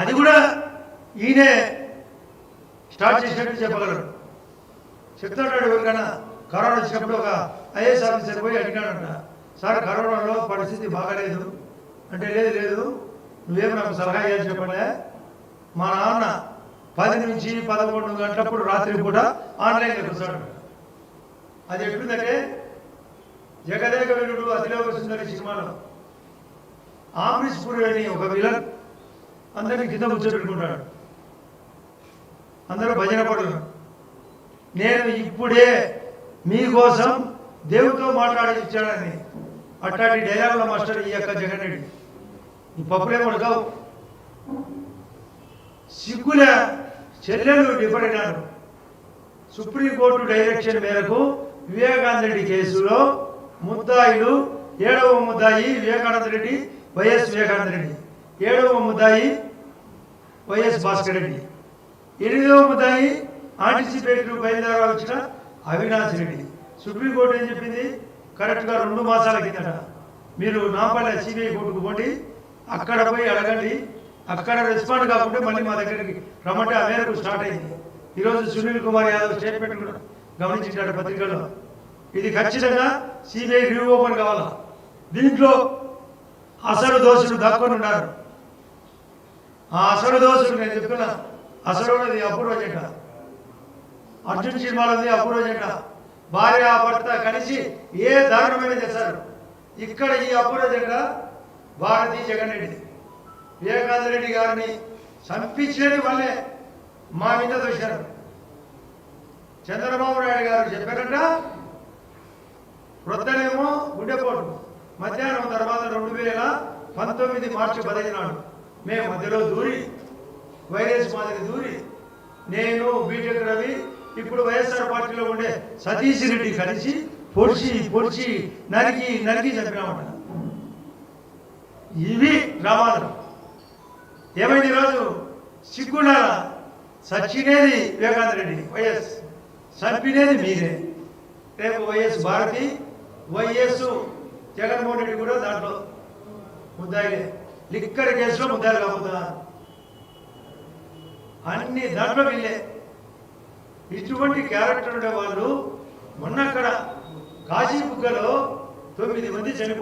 అది కూడా ఈయనే స్టార్ట్ చేసినట్టు చెప్పగలరు. చెప్తున్నాడు ఎవరికైనా కరోనా వచ్చినప్పుడు ఒక ఐఏఎస్ ఆఫీసర్ పోయి అడిగాడంట సార్ కరోనాలో పరిస్థితి బాగాలేదు అంటే లేదు లేదు. నువ్వేమి నాకు సలహా ఇవ్వాలి చెప్పలే. మా నాన్న పది నుంచి పదకొండు గంటలప్పుడు రాత్రి కూడా ఆన్లైన్లో కూర్చోడు అది ఎట్లుందంటే జగదేక వీరుడు అతిలోక సుందరి సినిమాలో ఆమ్రీష్ పురి అని ఒక విలన్ అందరినీ కింద కూర్చోబెట్టుకుంటాడు. అందరూ భజన పడుతున్నారు. నేను ఇప్పుడే మీకోసం దేవుడితో మాట్లాడి ఇచ్చాడని అట్లాంటి డైలాగుల మాస్టర్ ఈ యొక్క జగన్ రెడ్డి. ఈ పప్పులే కొడకావు సిగ్గుల చెల్లెలు డిపడినారు సుప్రీంకోర్టు డైరెక్షన్ మేరకు వివేకానంద రెడ్డి కేసులో ముద్దాయిలు ఏడవ ముద్దాయి వివేకానంద రెడ్డి వైఎస్ వివేకానంద రెడ్డి. ఏడవ ముద్దాయి వైఎస్ భాస్కర్ రెడ్డి. ఎనిమిదవ ముద్దాయి ఆంటిసిపేట్ బయలుదేరా వచ్చిన అవినాష్ రెడ్డి. సుప్రీంకోర్టు ఏం చెప్పింది? కరెక్ట్గా రెండు మాసాల కిందట మీరు నాపల్లె సిబిఐ కోర్టుకు పోండి అక్కడ పోయి అడగండి అక్కడ రెస్పాండ్ కాకుంటే మళ్ళీ మా దగ్గరికి రమ్మంటే ఆ మేరకు స్టార్ట్ అయింది. ఈరోజు సునీల్ కుమార్ యాదవ్ స్టేట్మెంట్ కూడా గమనించాడు పత్రికల్లో. ఇది ఖచ్చితంగా సిబిఐ రివ్యూ ఓపెన్ కావాలా? దీంట్లో అసలు దోషులు దాక్కొని ఉన్నారు. ఆ అసలు దోషులు నేను చెప్తున్నా అసలున్నది అపూర్వ జంట. అర్జున్ సినిమాలో అపూర్వ జంట. భార్య భర్త కలిసి ఏ దారుణమైన చేశారు? ఇక్కడ ఈ అపూర్వ జంట భారతీ జగన్ రెడ్డి. వివేకానంద రెడ్డి గారిని చంపించేది వల్లే మా మీద దోశారు చంద్రబాబు నాయుడు గారు చెప్పారట వృద్ధనేమో గుండెపోటు. మధ్యాహ్నం తర్వాత రెండు వేల పంతొమ్మిది మార్చి పదిహేను నాడు. మేము మధ్యలో దూరి వైరస్ మాదిరి దూరి నేను బీటెక్ రవి ఇప్పుడు వైఎస్ఆర్ పార్టీలో ఉండే సతీష్ రెడ్డి కలిసి పొడిచి పొడిచి నరికి నరికి చంపినామట. ఇవి రావాలి ఏమైంది ఈరోజు? సిగ్గుండాల? సచ్చినేది వివేకానంద రెడ్డి వైఎస్. చంపినేది మీరే. రేపు వైఎస్ భారతి వైఎస్ జగన్మోహన్ రెడ్డి కూడా దాంట్లో ముద్దాయిలే. లిక్కర్ కేసులో ముద్దాయిలు కాబోతున్నారు అన్ని దాంట్లో వీళ్ళే. ఇటువంటి క్యారెక్టర్ ఉండే వాళ్ళు మొన్న అక్కడ కాశీబుగ్గలో తొమ్మిది మంది చనిపోయారు